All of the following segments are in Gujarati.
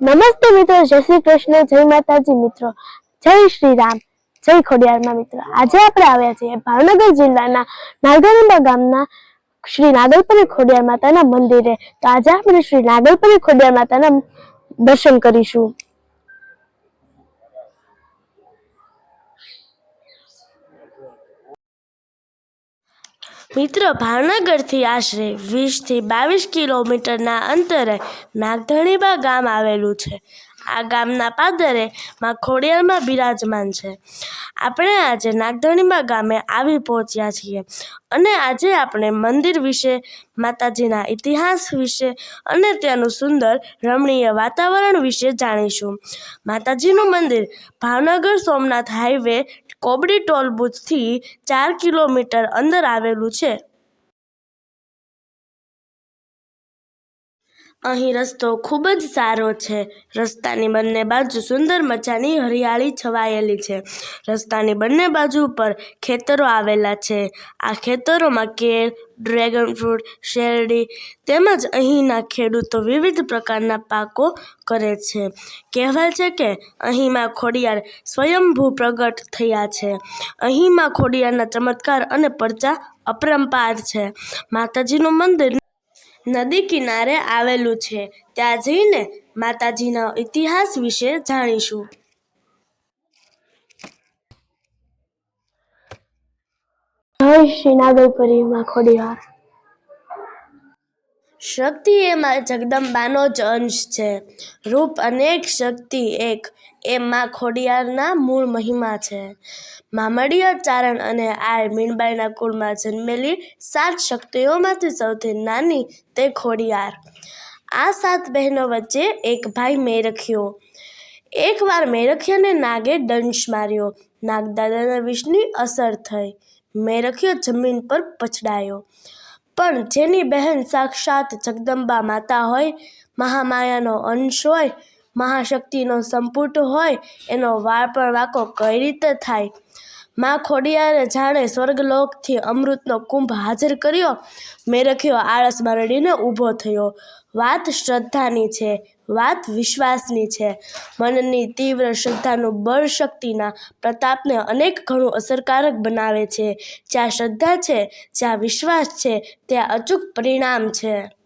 નમસ્તે મિત્રો, જય શ્રી કૃષ્ણ, જય માતાજી મિત્રો, જય શ્રી રામ, જય ખોડિયારમાં મિત્રો. આજે આપણે આવ્યા છીએ ભાવનગર જિલ્લાના નાગરંબા ગામના શ્રી નાગલપરી ખોડિયાર માતાના મંદિરે. તો આજે આપણે શ્રી નાગલપરી ખોડિયાર માતાના દર્શન કરીશું. મિત્રો ભાવનગરથી આશરે વીસથી બાવીસ કિલોમીટરના અંતરે નાગધણીબા ગામ આવેલું છે. આ ગામના પાદરે માં ખોડિયારમાં બિરાજમાન છે. આપણે આજે નાગધણીબા ગામે આવી પહોંચ્યા છીએ અને આજે આપણે મંદિર વિશે, માતાજીના ઇતિહાસ વિશે અને ત્યાંનું સુંદર રમણીય વાતાવરણ વિશે જાણીશું. માતાજીનું મંદિર ભાવનગર સોમનાથ હાઈવે કોબડી ટોલ બુથથી ચાર કિલોમીટર અંદર આવેલું છે. અહીં રસ્તો ખૂબ જ સારો છે. રસ્તાની બંને બાજુ સુંદર મજાની હરિયાળી છવાયેલી છે. રસ્તાની બંને બાજુ પર ખેતરો આવેલા છે. આ ખેતરોમાં કેળ, ડ્રેગન ફ્રૂટ, શેરડી તેમજ અહીંના ખેડૂતો વિવિધ પ્રકારના પાકો કરે છે. કહેવાય છે કે અહીંમાં ખોડિયાર સ્વયંભૂ પ્રગટ થયા છે. અહીંમાં ખોડિયારના ચમત્કાર અને પરચા અપરંપાર છે. માતાજીનું મંદિર નદી કિનારે આવેલું છે. ત્યાં જઈને માતાજીના ઇતિહાસ વિશે જાણીશું. જય શ્રી નાગલપરીમાં ખોડિયાર શક્તિ એમાં જગદંબાનો જ અંશ છે. રૂપ અનેક શક્તિ એક, એ માં ખોડિયારના મૂળ મહિમા છે. મામડિયા ચારણ અને આર મીણબાઈના કુળમાં જન્મેલી સાત શક્તિઓમાંથી સૌથી નાની તે ખોડિયાર. આ સાત બહેનો વચ્ચે એક ભાઈ મેરખ્યો. એકવાર મેરખ્યાને નાગે દંશ માર્યો. નાગદાદાના વિષની અસર થઈ. મેરખ્યો જમીન પર પછડાયો. પણ જેની બહેન સાક્ષાત જગદંબા માતા હોય, મહામાયાનો અંશ હોય, મહાશક્તિનો સંપુટ હોય, એનો વાળ પણ વાંકો કઈ રીતે થાય? માં ખોડિયારે જાણે સ્વર્ગલોકથી અમૃતનો કુંભ હાજર કર્યો. મેરખ્યો આળસ મરડીને ઊભો થયો. વાત શ્રદ્ધાની છે. વાત વિશ્વાસની છે. મનની તીવ્ર શ્રદ્ધાનું બળ શક્તિના પ્રતાપને અનેક ઘણું અસરકારક બનાવે છે. જ્યાં શ્રદ્ધા છે, જ્યાં વિશ્વાસ છે, ત્યાં અચૂક પરિણામ છે.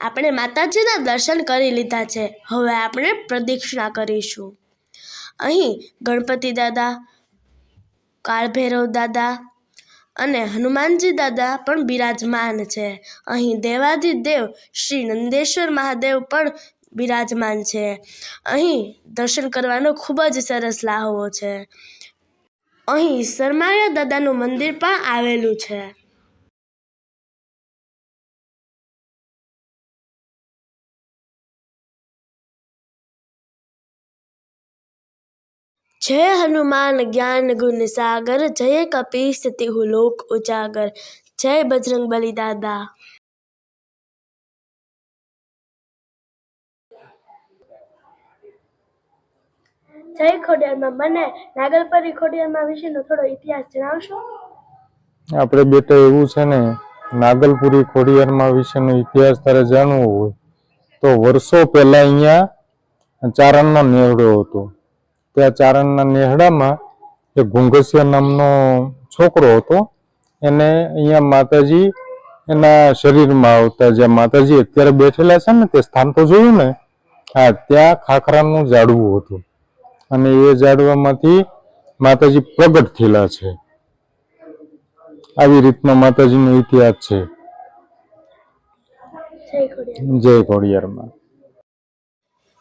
આપણે માતાજીના દર્શન કરી લીધા છે. હવે આપણે પ્રદક્ષિણા કરીશું. અહીં ગણપતિ દાદા, કાળભૈરવ દાદા અને હનુમાનજી દાદા પણ બિરાજમાન છે. અહીં દેવાધિદેવ શ્રી નંદેશ્વર મહાદેવ પણ બિરાજમાન છે. અહીં દર્શન કરવાનો ખૂબ જ સરસ લાહવો છે. અહીં સરમાયા દાદાનું મંદિર પણ આવેલું છે. જય હનુમાન જ્ઞાન ગુણ સાગર જય કપી તિહુ લોક ઉજાગર જય બજરંગ બલી દાદા. જય ખોડિયારમાં. મને નાગલપરી ખોડિયારમાં વિશેનો થોડો ઇતિહાસ જણાવશો? આપણે બેટા એવું છે ને નાગલપુરી ખોડિયારમાં વિશેનો ઇતિહાસ તારે જાણવો હોય તો વર્ષો પહેલા અહીંયા ચારણનો નેવડો હતો. ત્યાં ચારણના નેહડામાં એ ઘુંઘસિયા નામનો છોકરો હતો એને અહીંયા માતાજી એના શરીરમાં આવતા જ્યાં માતાજી અત્યારે બેઠેલા છે ને તે સ્થાન તો જોયું ને હા ત્યાં ખાખરાનું ઝાડવું હતું. અને એ ઝાડવામાંથી માતાજી પ્રગટ થયેલા છે. આવી રીતનો માતાજીનો ઇતિહાસ છે. જય ખોડિયાર. જય ખોડિયારમાં.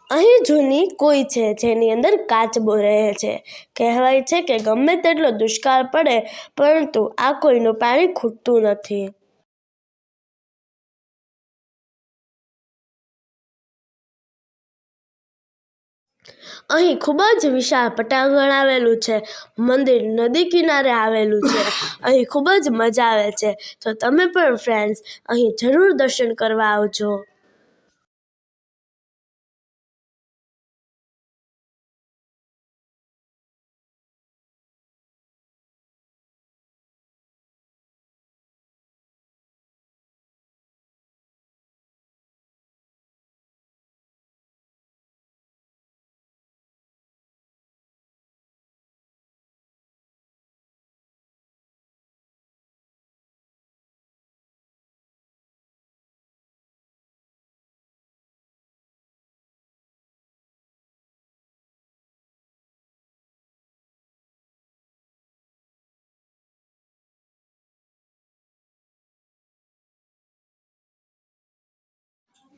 અહીં જૂની કોઈ છે જેની અંદર કાચબો રહે છે. કહેવાય છે કે ગમે તેટલો દુષ્કાળ પડે, પરંતુ આ કોઈનું પાણી ખૂટતું નથી. અહીં ખૂબ જ વિશાળ પટાંગણ આવેલું છે. મંદિર નદી કિનારે આવેલું છે. અહીં ખૂબ જ મજા આવે છે. તો તમે પણ ફ્રેન્ડ્સ અહીં જરૂર દર્શન કરવા આવજો.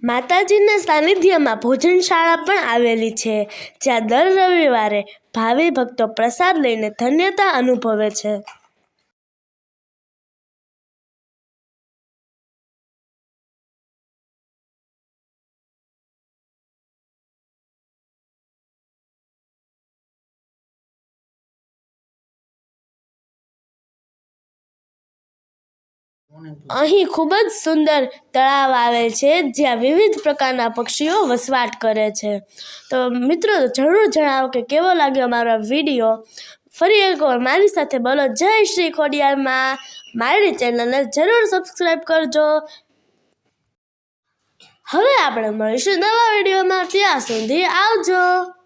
માતાજીના સાનિધ્યમાં ભોજનશાળા પણ આવેલી છે, જ્યાં દર રવિવારે ભાવિ ભક્તો પ્રસાદ લઈને ધન્યતા અનુભવે છે. અહીં ખૂબ જ સુંદર તળાવ આવેલ છે, જ્યાં વિવિધ પ્રકારના પક્ષીઓ વસવાટ કરે છે. તો મિત્રો, જરૂર જણાવો કે કેવો લાગ્યો મારો વીડિયો? ફરી એકવાર મારી સાથે બોલો. જય શ્રી ખોડિયારમાં. મારી ચેનલને જરૂર સબસ્ક્રાઈબ કરજો. હવે આપણે મળીશું નવા વિડીયોમાં. ત્યાં સુધી આવજો.